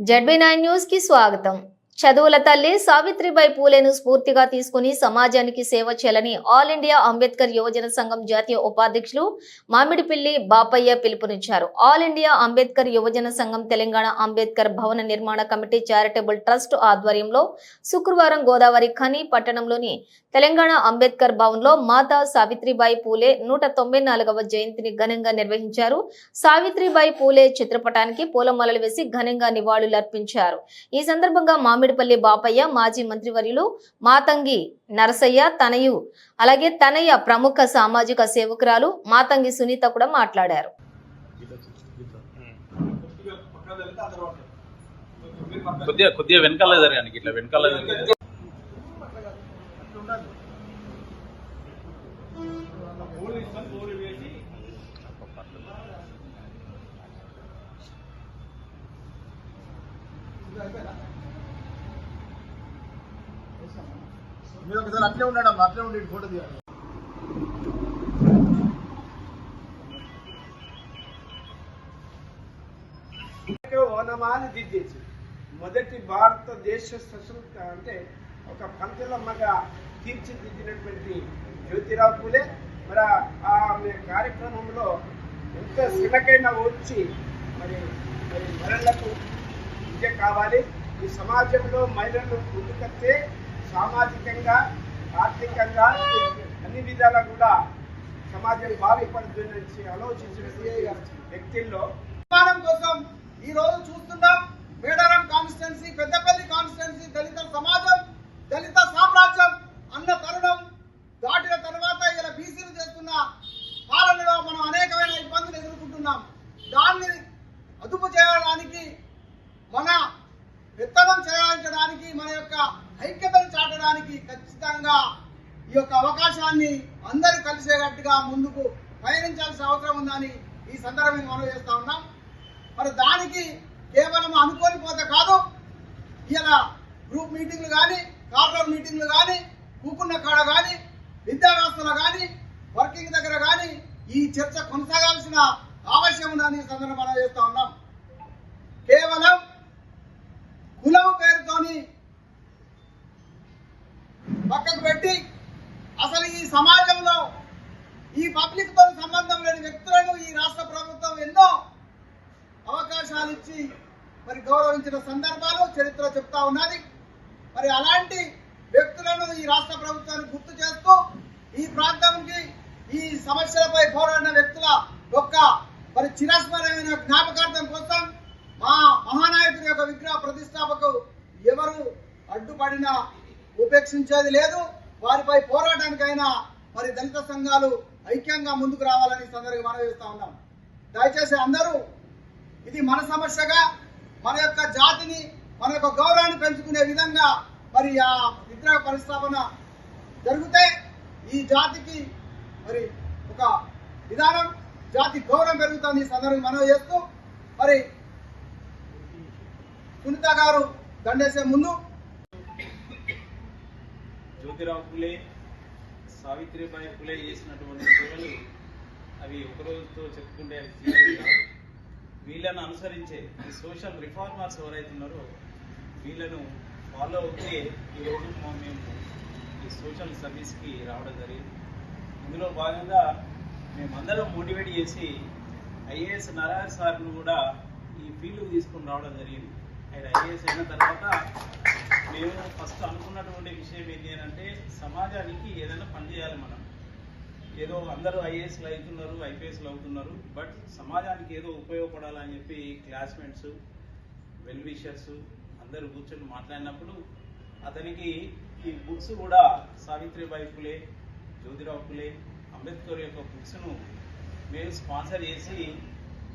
ZB nine news కి స్వాగతం చదువుల తల్లి సావిత్రిబాయి పూలేను స్ఫూర్తిగా తీసుకుని సమాజానికి సేవ చేయాలని ఆల్ ఇండియా అంబేద్కర్ యువజన సంఘం జాతీయ ఉపాధ్యక్షులు మామిడిపిల్లి బాపయ్య పిలుపునిచ్చారు. ఆల్ ఇండియా అంబేద్కర్ యువజన సంఘం తెలంగాణ అంబేద్కర్ భవన నిర్మాణ కమిటీ చారిటబుల్ ట్రస్ట్ ఆధ్వర్యంలో శుక్రవారం గోదావరి ఖని పట్టణంలోని తెలంగాణ అంబేద్కర్ భవన్లో మాతా సావిత్రిబాయి పూలే నూట తొంభై నాలుగవ జయంతిని ఘనంగా నిర్వహించారు. సావిత్రిబాయి పూలే చిత్రపటానికి పూలమాలలు వేసి ఘనంగా నివాళులర్పించారు. ఈ సందర్భంగా మామిడిపల్లి బాపయ్య మాజీ మంత్రివర్యులు మాతంగి నరసయ్య తనయు అలాగే తనయ్య ప్రముఖ సామాజిక సేవకురాలు మాతంగి సునీత కూడా మాట్లాడారు. కొద్దిగా కొద్దిగా వెనకాల జరగానికి ఇట్లా వెనకాల జరగాలి మీరు ఒకసారి అట్లే ఉన్నాడు అట్లే ఉండి ఫోటో తీయాలి. ఓనమాని దిద్దేసి మొదటి భారతదేశ సశక్త అంటే ఒక పంచలమ్మగా తీర్చిదిద్దినటువంటి జ్యోతిరావు పూలే. మరి ఆ- ఆమె కార్యక్రమంలో ఎంత శ్రమకైనా వచ్చి మరి మరి మహిళలకు విద్య కావాలి. ఈ సమాజంలో మహిళలు ముందుకొస్తే సామాజికంగా ఆర్థికంగా అన్ని విధాలా కూడా సమాజం బాగుపడుతుందని ఆలోచించిన వ్యక్తుల్లో. కోసం ఈ రోజు చూస్తున్నాం మేడారం కాన్స్టిట్యున్సీ పెద్దపల్లి కాన్స్టిట్యున్సీ దళిత సమాజం దళిత సామ్రాజ్యం అన్న తరుణం దాటిన తర్వాత ఇలా బీసీలు చేస్తున్న పాలనలో మనం అనేకమైన ఇబ్బందులు ఎదుర్కొంటున్నాం దాన్ని అదుపు చేయడానికి మన విత్తనం చేయించడానికి మన యొక్క ఐక్యతను చాటడానికి ఖచ్చితంగా ఈ యొక్క అవకాశాన్ని అందరూ కలిసేటట్టుగా ముందుకు పయనించాల్సిన అవసరం ఉందని ఈ సందర్భంగా మనం చేస్తా ఉన్నాం. మరి దానికి కేవలం అనుకోని పోతే కాదు ఇలా గ్రూప్ మీటింగ్లు కానీ కార్పొరేట్ మీటింగ్లు కానీ కూకున్న కాడ కానీ విద్యా వ్యవస్థలో కానీ వర్కింగ్ దగ్గర కానీ ఈ చర్చ కొనసాగాల్సిన ఆవశ్యం ఉందని సందర్భం సందర్భంగా మనం చేస్తా ఉన్నాం. కేవలం కులం పేరుతోని పక్కకు పెట్టి సమాజంలో ఈ పబ్లిక్తో సంబంధం లేని వ్యక్తులను ఈ రాష్ట్ర ప్రభుత్వం ఎన్నో అవకాశాలు ఇచ్చి మరి గౌరవించిన సందర్భాలు చరిత్ర చెప్తా ఉన్నది. మరి అలాంటి వ్యక్తులను ఈ రాష్ట్ర ప్రభుత్వాన్ని గుర్తు చేస్తూ ఈ ప్రాంతానికి ఈ సమస్యలపై పోరాడిన వ్యక్తుల యొక్క మరి చిరస్మరమైన జ్ఞాపకార్థం కోసం మా మహానాయకుడి యొక్క విగ్రహ ప్రతిష్టాపకు ఎవరు అడ్డుపడినా ఉపేక్షించేది లేదు. వారిపై పోరాటానికైనా మరి దళిత సంఘాలు ఐక్యంగా ముందుకు రావాలని సందర్భంగా మనం చేస్తా ఉన్నాం. దయచేసి అందరూ ఇది మన సమస్యగా మన యొక్క జాతిని మన యొక్క గౌరవాన్ని పెంచుకునే విధంగా మరి ఆ విగ్రహ పరిస్థాపన జరిగితే ఈ జాతికి మరి ఒక విధానం జాతి గౌరవం పెరుగుతుంది ఈ సందర్భంగా మనం చేస్తూ మరి సునీత గారు దండేసే ముందు జ్యోతిరావు పులే సావిత్రిబాయి పులే చేసినటువంటి సేవలు అవి ఒక రోజుతో చెప్పుకుంటే వీళ్ళను అనుసరించే ఈ సోషల్ రిఫార్మర్స్ ఎవరైతే ఉన్నారో వీళ్ళను ఫాలో అవుతే ఈరోజు రోజు మేము ఈ సోషల్ సర్వీస్కి రావడం జరిగింది. ఇందులో భాగంగా మేమందరం మోటివేట్ చేసి ఐఏఎస్ నారాయణ సార్ను కూడా ఈ ఫీల్డ్కి తీసుకొని రావడం జరిగింది. ఆయన ఐఏఎస్ అయిన తర్వాత మేము ఫస్ట్ అనుకున్నటువంటి విషయం ఏంటి అని అంటే సమాజానికి ఏదైనా పని చేయాలి మనం. ఏదో అందరూ ఐఏఎస్లు అవుతున్నారు ఐపీఎస్లు అవుతున్నారు బట్ సమాజానికి ఏదో ఉపయోగపడాలని చెప్పి క్లాస్మేట్స్ వెల్ విషర్స్ అందరూ కూర్చొని మాట్లాడినప్పుడు అతనికి ఈ బుక్స్ కూడా సావిత్రిబాయి ఫులే జ్యోతిరావు ఫులే అంబేద్కర్ యొక్క బుక్స్ను మేము స్పాన్సర్ చేసి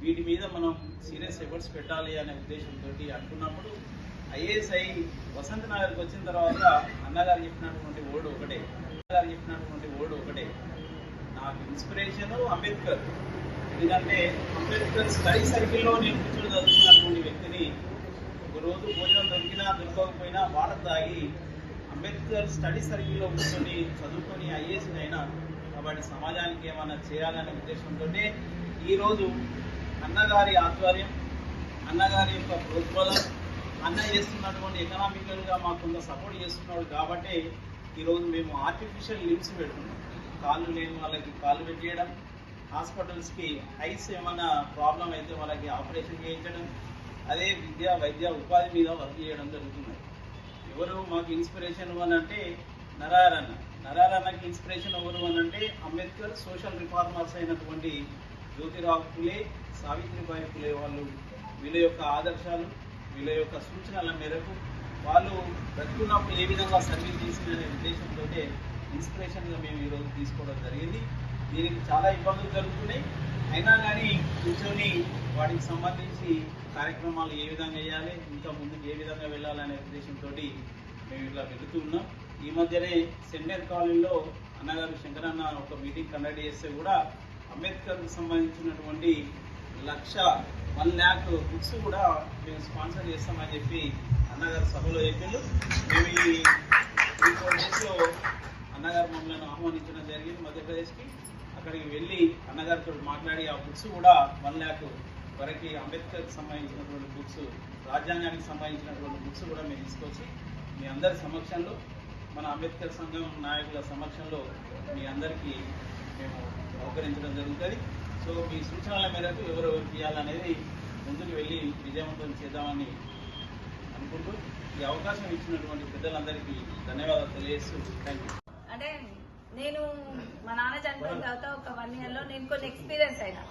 వీటి మీద మనం సీరియస్ ఎఫర్ట్స్ పెట్టాలి అనే ఉద్దేశంతో అనుకున్నప్పుడు ఐఏఎస్ఐ వసంత నగర్కి వచ్చిన తర్వాత అన్నగారు చెప్పినటువంటి ఓడు ఒకటే అన్నగారు చెప్పినటువంటి ఓడు ఒకటే. నాకు ఇన్స్పిరేషన్ అంబేద్కర్. ఎందుకంటే అంబేద్కర్ స్టడీ సర్కిల్లో నేను కూర్చొని చదువుతున్నటువంటి వ్యక్తిని ఒకరోజు భోజనం దొరికినా దొరకకపోయినా వాటర్ తాగి అంబేద్కర్ స్టడీ సర్కిల్లో కూర్చొని చదువుకొని ఐఏఎస్ అయినా కాబట్టి సమాజానికి ఏమైనా చేయాలనే ఉద్దేశంతో ఈరోజు అన్నగారి ఆధ్వర్యం అన్నగారి యొక్క ప్రోద్బలం అన్న చేస్తున్నటువంటి ఎకనామికల్గా మాకు కొంత సపోర్ట్ చేస్తున్నాడు కాబట్టి ఈరోజు మేము ఆర్టిఫిషియల్ లిమ్స్ పెడుతున్నాం. కాళ్ళు లేని వాళ్ళకి కాళ్ళు పెట్టేయడం హాస్పిటల్స్కి ఐస్ ఏమైనా ప్రాబ్లం అయితే వాళ్ళకి ఆపరేషన్ చేయించడం అదే విద్య వైద్య ఉపాధి మీద వర్క్ చేయడం జరుగుతుంది. ఎవరు మాకు ఇన్స్పిరేషన్ అని అంటే నరారన్న నరారన్నకి ఇన్స్పిరేషన్ ఎవరు అని అంటే అంబేద్కర్ సోషల్ రిఫార్మర్స్ అయినటువంటి జ్యోతిరావు ఫులే సావిత్రిబాయి పులే వాళ్ళు వీళ్ళ యొక్క ఆదర్శాలు. వీళ్ళ యొక్క సూచనల మేరకు వాళ్ళు బ్రతుకున్నప్పుడు ఏ విధంగా సర్వీస్ తీసుకునే ఉద్దేశంతో ఇన్స్పిరేషన్గా మేము ఈరోజు తీసుకోవడం జరిగింది. దీనికి చాలా ఇబ్బందులు జరుగుతున్నాయి. అయినా కానీ కూర్చొని వాటికి సంబంధించి కార్యక్రమాలు ఏ విధంగా వేయాలి ఇంకా ముందుకు ఏ విధంగా వెళ్ళాలనే ఉద్దేశంతో మేము ఇట్లా వెళుతూ ఉన్నాం. ఈ మధ్యనే సెంటర్ కాలనీలో అన్నగారు శంకరన్న ఒక మీటింగ్ కండక్ట్ చేస్తే కూడా అంబేద్కర్కు సంబంధించినటువంటి లక్ష వన్ ల్యాక్ బుక్స్ కూడా మేము స్పాన్సర్ చేస్తామని చెప్పి అన్నగారు సభలో చెప్పిండు. మేము ఈ త్రీ ఫోర్ డేస్లో అన్నగారు మమ్మల్ని ఆహ్వానించడం జరిగింది మధ్యప్రదేశ్కి. అక్కడికి వెళ్ళి అన్నగారితో మాట్లాడి ఆ బుక్స్ కూడా వన్ ల్యాక్ వరకు అంబేద్కర్కి సంబంధించినటువంటి బుక్స్ రాజ్యాంగానికి సంబంధించినటువంటి బుక్స్ కూడా మేము తీసుకొచ్చి మీ అందరి సమక్షంలో మన అంబేద్కర్ సంఘం నాయకుల సమక్షంలో మీ అందరికీ మేము సహకరించడం జరుగుతుంది. సో మీ సూచనల మేరకు ఎవరెవరు చేయాలనేది ముందుకు వెళ్ళి విజయవంతం చేద్దామని అనుకుంటూ ఈ అవకాశం ఇచ్చినటువంటి పెద్దలందరికీ ధన్యవాదాలు తెలియజేస్తూ థ్యాంక్ యూ అంటే నేను మా నాన్న చనిపోయిన తర్వాత ఒక వన్ ఇయర్లో నేను కొన్ని ఎక్స్పీరియన్స్ అయినా.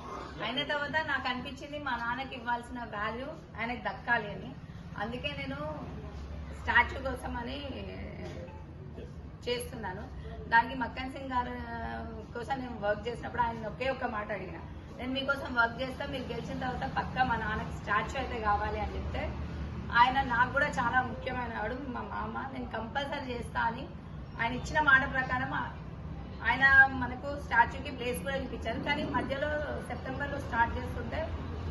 అయిన తర్వాత నాకు అనిపించింది మా నాన్నకి ఇవ్వాల్సిన వాల్యూ ఆయనకి దక్కాలి అని. అందుకే నేను స్టాచ్యూ కోసం అని చేస్తున్నాను. దానికి మక్కన్ సింగ్ గారు కోసం నేను వర్క్ చేసినప్పుడు ఆయన ఒకే ఒక్క మాట అడిగిన. నేను మీకోసం వర్క్ చేస్తా మీరు గెలిచిన తర్వాత పక్కా మా నాన్నకి స్టాచ్యూ అయితే కావాలి అని చెప్తే ఆయన నాకు కూడా చాలా ముఖ్యమైన వాడు మా మామ. నేను కంపల్సరీ చేస్తా అని ఆయన ఇచ్చిన మాట ప్రకారం ఆయన మనకు స్టాచ్యూకి ప్లేస్ కూడా చూపించారు కానీ మధ్యలో సెప్టెంబర్లో స్టార్ట్ చేస్తుంటే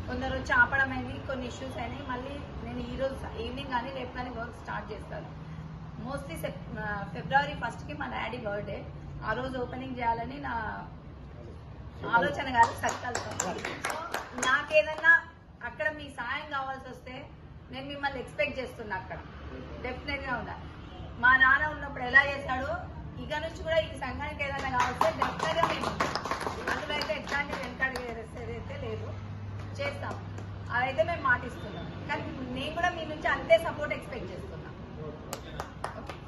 కొందరు వచ్చి ఆపడం అయింది కొన్ని ఇష్యూస్ అయినాయి. మళ్ళీ నేను ఈరోజు ఈవినింగ్ కానీ రేపు కానీ వర్క్ స్టార్ట్ చేస్తాను. మోస్ట్లీ ఫిబ్రవరి ఫస్ట్కి మా డాడీ బర్త్డే ఆ రోజు ఓపెనింగ్ చేయాలని నా ఆలోచన కాదు సంకల్పం సో నాకేదన్నా అక్కడ మీ సాయం కావాల్సి వస్తే నేను మిమ్మల్ని ఎక్స్పెక్ట్ చేస్తున్నా అక్కడ. డెఫినెట్గా ఉన్నా. మా నాన్న ఉన్నప్పుడు ఎలా చేశాడో? ఇక నుంచి కూడా ఈ సంఘానికి ఏదైనా కావాల్సి డెఫినెట్గా మేము అందులో అయితే ఎట్లాంటి వెనకాడి అయితే లేదు. చేస్తాం. అదైతే మేము మాటిస్తున్నాం. కానీ నేను కూడా మీ నుంచి అంతే సపోర్ట్ ఎక్స్పెక్ట్ చేస్తున్నా.